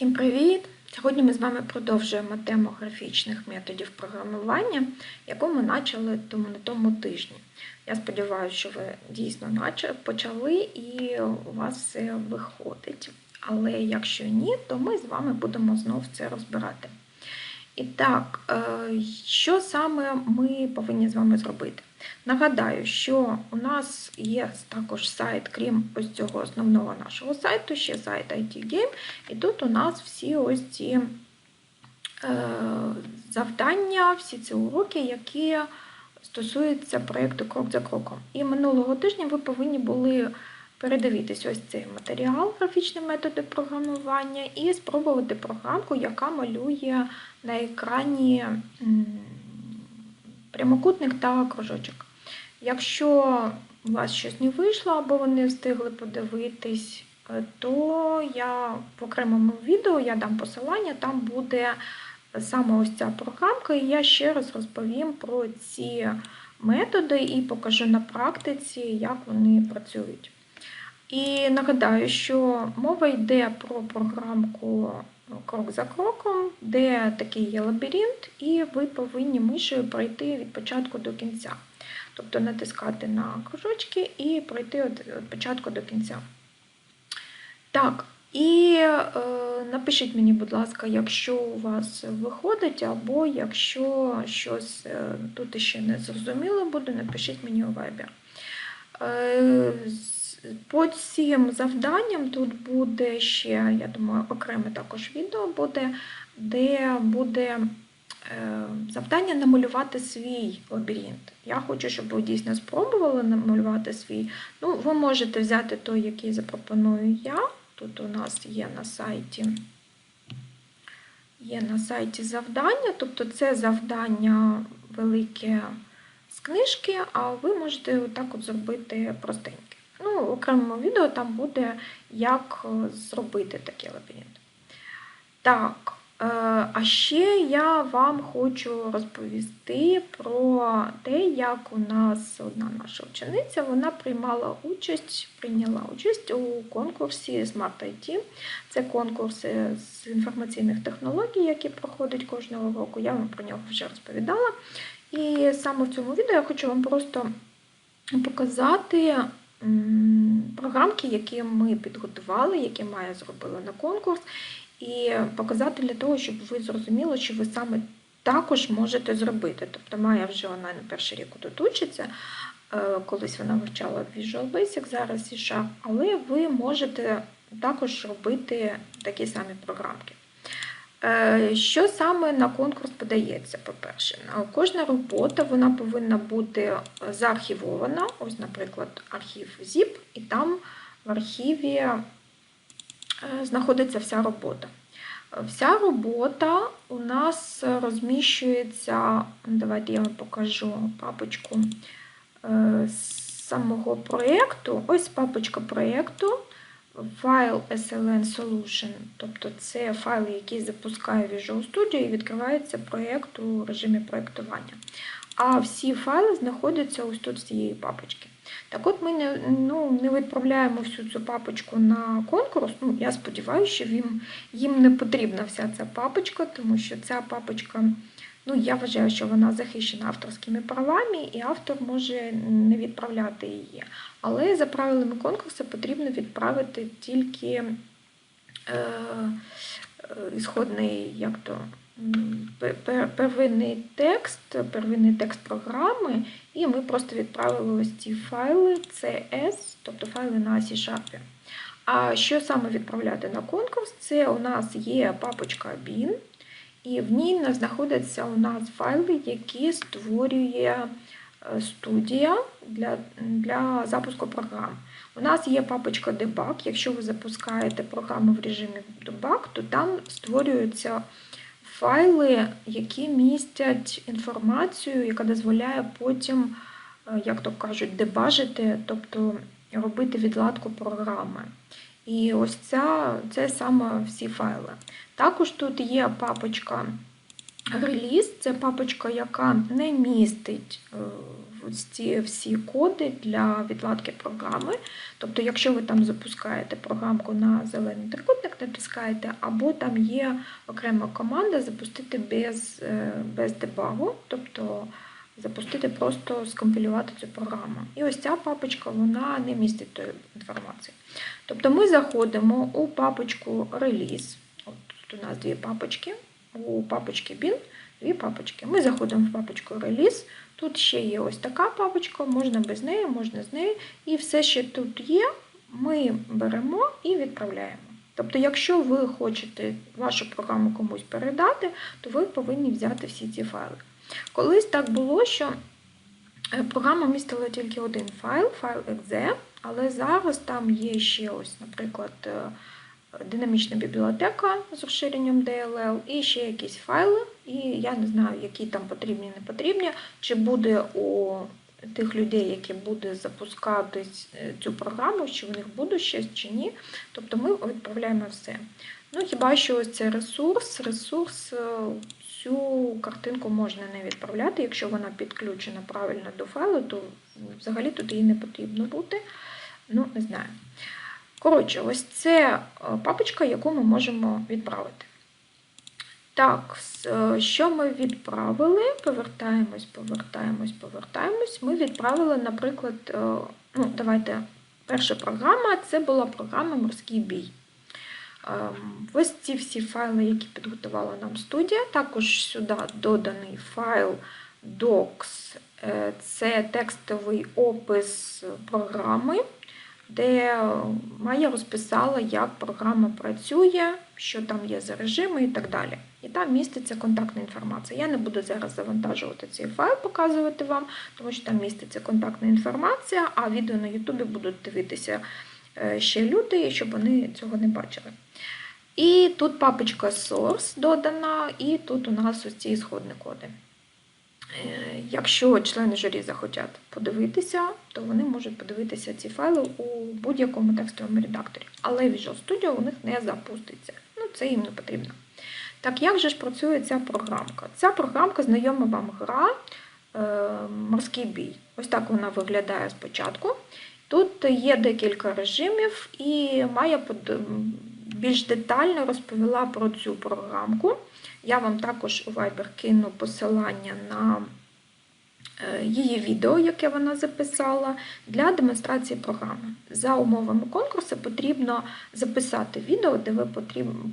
Всім привіт! Сьогодні ми з вами продовжуємо тему графічних методів програмування, яку ми почали тому на тому тижні. Я сподіваюся, що ви дійсно почали і у вас все виходить. Але якщо ні, то ми з вами будемо знов це розбирати. І так, е, що саме ми повинні з вами зробити? Нагадаю, що у нас є також сайт, крім ось цього основного нашого сайту, ще сайт IT Game, і тут у нас всі ось ці е, завдання, всі ці уроки, які стосуються проєкту Крок за кроком. І минулого тижня ви повинні були передивитись ось цей матеріал, графічні методи програмування, і спробувати програмку, яка малює на екрані прямокутник та кружочок. Якщо у вас щось не вийшло або ви не встигли подивитись, е, то я в окремому відео я дам посилання, там буде саме ось ця програмка, і я ще раз розповім про ці методи і покажу на практиці, як вони працюють. І нагадаю, що мова йде про програмку крок за кроком, де такий є лабіринт, і ви повинні мишею пройти від початку до кінця. Тобто натискати на кружочки і пройти від початку до кінця. Так, і е, напишіть мені, будь ласка, якщо у вас виходить, або якщо щось е, тут ще не зрозуміло буде, напишіть мені у Viber. Е, по цим завданням тут буде ще, я думаю, окреме також відео буде, де буде е, завдання намалювати свій лабіринт. Я хочу, щоб ви дійсно спробували намалювати свій. Ну, ви можете взяти той, який запропоную я. Тут у нас є на сайті. Є на сайті завдання, тобто це завдання велике з книжки, а ви можете отак от зробити простеньке. Ну, в окремому відео там буде, як е, зробити такий лабіринт. Так, е, а ще я вам хочу розповісти про те, як у нас одна наша учениця вона приймала участь, прийняла участь у конкурсі Smart IT. Це конкурси з інформаційних технологій, які проходять кожного року. Я вам про нього вже розповідала. І саме в цьому відео я хочу вам просто показати програмки, які ми підготували, які Майя зробила на конкурс, і показати для того, щоб ви зрозуміли, що ви саме також можете зробити. Тобто Майя вже не перший рік тут учиться. е, Колись вона вивчала Visual Basic, зараз і Sharp, але ви можете також робити такі самі програмки. Е, Що саме на конкурс подається? По-перше, кожна робота вона повинна бути заархівована. Ось, наприклад, архів ZIP, і там в архіві е, знаходиться вся робота. Е, Вся робота у нас розміщується, давайте я вам покажу папочку е, з самого проєкту. Ось папочка проєкту файл SLN Solution, тобто це файл, який запускає Visual Studio і відкривається проєкт у режимі проєктування. А всі файли знаходяться ось тут з цієї папочки. Так от ми не, ну, не відправляємо всю цю папочку на конкурс. Ну, я сподіваюся, що їм, їм не потрібна вся ця папочка, тому що ця папочка, ну, я вважаю, що вона захищена авторськими правами, і автор може не відправляти її. Але за правилами конкурсу потрібно відправити тільки е, е, ісходний, як то, первинний текст, первинний текст програми, і ми просто відправили ось ці файли CS, тобто файли на C-Sharp. А що саме відправляти на конкурс? Це у нас є папочка bin, і в ній знаходяться у нас файли, які створює е, студія для, для запуску програм. У нас є папочка debug. Якщо ви запускаєте програму в режимі debug, то там створюються файли, які містять інформацію, яка дозволяє потім, е, як то кажуть, дебажити, тобто робити відладку програми. І ось ця, це саме всі файли. Також тут є папочка реліз, це папочка, яка не містить е, ці всі коди для відладки програми. Тобто, якщо ви там запускаєте програмку на зелений трикутник, натискаєте, або там є окрема команда запустити без, е, без дебагу, тобто запустити просто скомпілювати цю програму. І ось ця папочка вона не містить тої інформації. Тобто ми заходимо у папочку реліз. От тут у нас дві папочки, у папочці bin дві папочки. Ми заходимо в папочку реліз. Тут ще є ось така папочка, можна без неї, можна з нею. І все, що тут є, ми беремо і відправляємо. Тобто, якщо ви хочете вашу програму комусь передати, то ви повинні взяти всі ці файли. Колись так було, що програма містила тільки один файл, файл .exe, але зараз там є ще ось, наприклад, е, динамічна бібліотека з розширенням DLL і ще якісь файли, і я не знаю, які там потрібні, не потрібні, чи буде у тих людей, які буде запускати е, цю програму, чи в них буде щось чи ні. Тобто ми відправляємо все. Ну, хіба що ось цей ресурс, ресурс, е, цю картинку можна не відправляти, якщо вона підключена правильно до файлу, то взагалі тут її не потрібно бути. Ну, не знаю. Коротше, ось це е, папочка, яку ми можемо відправити. Так, е, що ми відправили? Повертаємось, повертаємось, повертаємось. Ми відправили, наприклад, е, ну, давайте, перша програма це була програма Морський бій. Ем, ось ці всі файли, які підготувала нам студія. Також сюди доданий файл docs, це текстовий опис програми де Майя розписала, як програма працює, що там є за режими і так далі. І там міститься контактна інформація. Я не буду зараз завантажувати цей файл, показувати вам, тому що там міститься контактна інформація, а відео на Ютубі будуть дивитися е, ще люди, щоб вони цього не бачили. І тут папочка Source додана, і тут у нас ось ці ісходні коди. Е, якщо члени журі захотять подивитися, то вони можуть подивитися ці файли у будь-якому текстовому редакторі. Але Visual Studio у них не запуститься. Ну, це їм не потрібно. Так, як же ж працює ця програмка? Ця програмка знайома вам гра е, Морський бій. Ось так вона виглядає спочатку. Тут є декілька режимів, і Майя більш детально розповіла про цю програмку. Я вам також у Viber кину посилання на е, її відео, яке вона записала, для демонстрації програми. За умовами конкурсу потрібно записати відео, де ви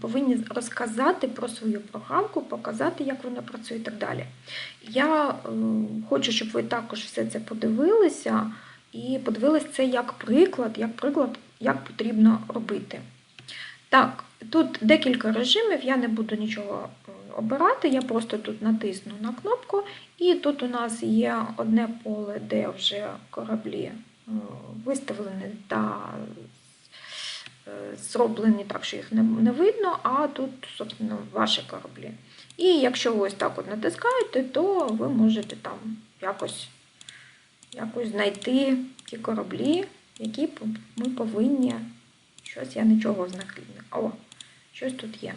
повинні розказати про свою програмку, показати, як вона працює і так далі. Я е, хочу, щоб ви також все це подивилися і подивилися це як приклад, як приклад, як потрібно робити. Так, тут декілька режимів, я не буду нічого обирати, я просто тут натисну на кнопку, і тут у нас є одне поле, де вже кораблі е, виставлені та е, зроблені так, що їх не видно, а тут, собственно, ваші кораблі. І якщо ви ось так от натискаєте, то ви можете там якось якось знайти ті кораблі, які ми повинні. Щось я нічого знаходила. О, щось тут є.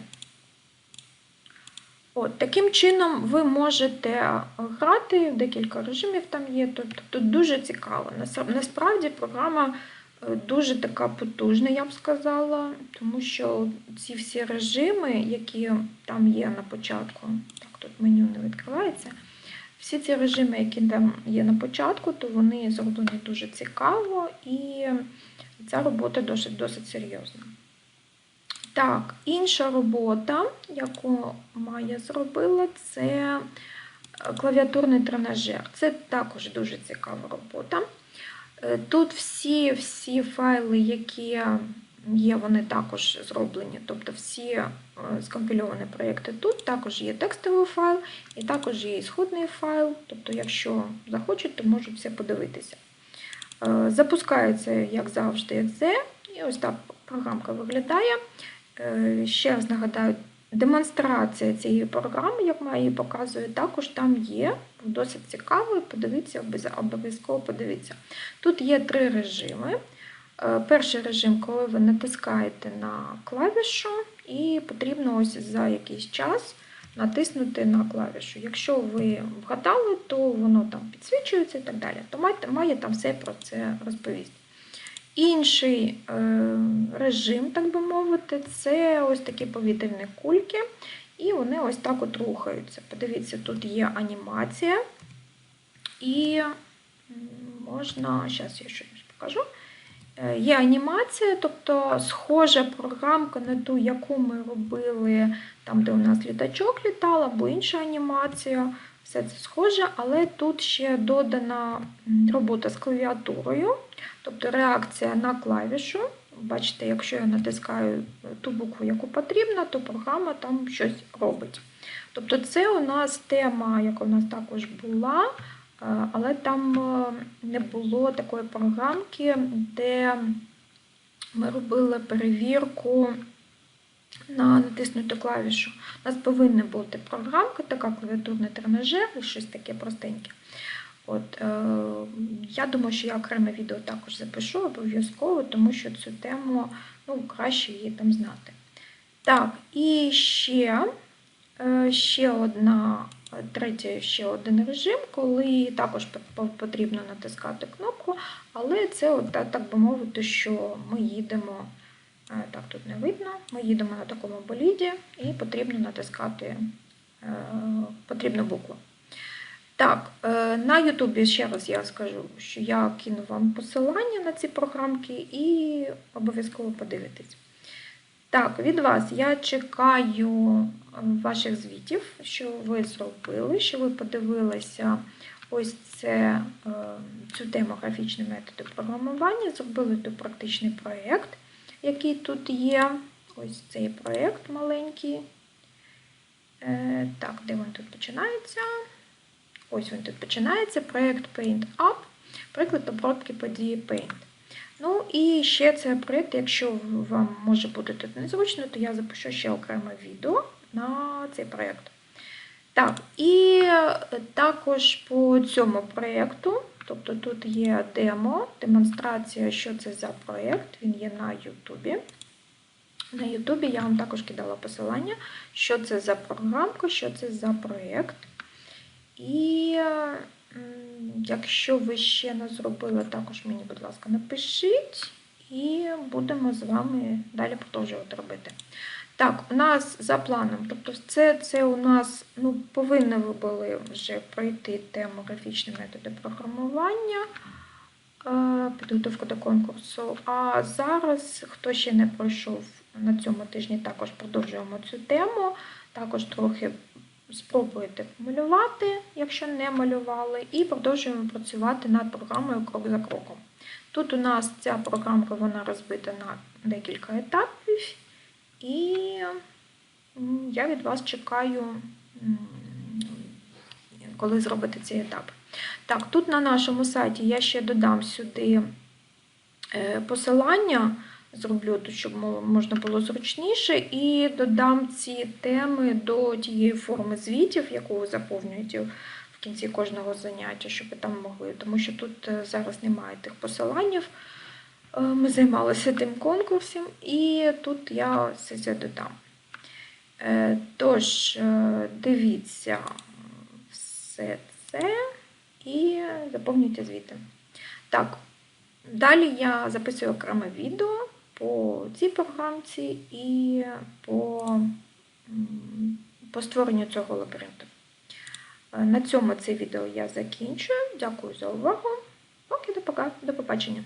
От, Таким чином ви можете грати, декілька режимів там є. Тобто тут дуже цікаво. Насправді програма е, дуже така потужна, я б сказала, тому що ці всі режими, які там є на початку, так, тут меню не відкривається. Всі ці режими, які там є на початку, то вони зроблені дуже цікаво, і ця робота досить досить серйозна. Так, інша робота, яку Майя зробила, це е, клавіатурний тренажер. Це також дуже цікава робота. Е, тут всі всі файли, які є, вони також зроблені. Тобто всі е, скомпільовані проєкти тут, також є текстовий файл і також є ісходний файл. Тобто, якщо захочуть, то можуть все подивитися. Запускається, як завжди, exe, і ось так програмка виглядає. Е, ще раз нагадаю, демонстрація цієї програми, як ми її показує, також там є. Досить цікаво, подивіться, обов'язково подивіться. Тут є три режими. Е, перший режим, коли ви натискаєте на клавішу, і потрібно ось за якийсь час натиснути на клавішу. Якщо ви вгадали, то воно там підсвічується і так далі. То має там все про це розповісти. Інший е, режим, так би мовити, це ось такі повітряні кульки, і вони ось так от рухаються. Подивіться, тут є анімація, і можна, зараз я щось покажу. Е, Є анімація, тобто схожа програмка на ту, яку ми робили там, де у нас літачок літав, або інша анімація. Все це схоже, але тут ще додана робота з клавіатурою, тобто реакція на клавішу. Бачите, якщо я натискаю ту букву, яку потрібно, то програма там щось робить. Тобто це у нас тема, яка у нас також була, е, але там е, не було такої програмки, де ми робили перевірку на натиснуту клавішу. У нас повинна бути програмка, така клавіатурний тренажер, щось таке простеньке. От, е, я думаю, що я окреме відео також запишу обов'язково, тому що цю тему ну, краще її там знати. Так, і ще, е, ще одна, третя, ще один режим, коли також потрібно натискати кнопку, але це, так би мовити, що ми їдемо. Е, Так, тут не видно. Ми їдемо на такому боліді і потрібно натискати е, потрібну букву. Так, е, на Ютубі ще раз я скажу, що я кину вам посилання на ці програмки і обов'язково подивитесь. Так, від вас я чекаю е, ваших звітів, що ви зробили, що ви подивилися ось це, е, цю тему графічні методи програмування, зробили тут практичний проєкт який тут є. Ось цей проєкт маленький. Е, так, де він тут починається? Ось він тут починається. Проєкт Paint Up, приклад обробки події Paint. Ну і ще це проєкт, якщо вам може бути тут незручно, то я запишу ще окреме відео на цей проєкт. Так, і також по цьому проєкту Тобто тут є демо, демонстрація, що це за проєкт, він є на Ютубі. На Ютубі я вам також кидала посилання, що це за програмка, що це за проєкт. І якщо ви ще не зробили, також мені, будь ласка, напишіть, і будемо з вами далі продовжувати робити. Так, у нас за планом, тобто це це у нас ну, повинні ви були вже пройти тему графічні методи програмування, е, підготовку до конкурсу. А зараз, хто ще не пройшов на цьому тижні, також продовжуємо цю тему. Також трохи спробуйте малювати, якщо не малювали, і продовжуємо працювати над програмою крок за кроком. Тут у нас ця програмка вона розбита на декілька етапів. І я від вас чекаю, коли зробите цей етап. Так, тут на нашому сайті я ще додам сюди е, посилання, зроблю тут, щоб можна було зручніше, і додам ці теми до тієї форми звітів, яку ви заповнюєте в кінці кожного заняття, щоб ви там могли, тому що тут е, зараз немає тих посилань. Е, ми займалися тим конкурсом, і тут я все це додам. Е, тож, дивіться все це і заповнюйте звіти. Так, далі я записую окреме відео по цій програмці і по, по створенню цього лабіринту. На цьому це відео я закінчую. Дякую за увагу. Поки до побачення.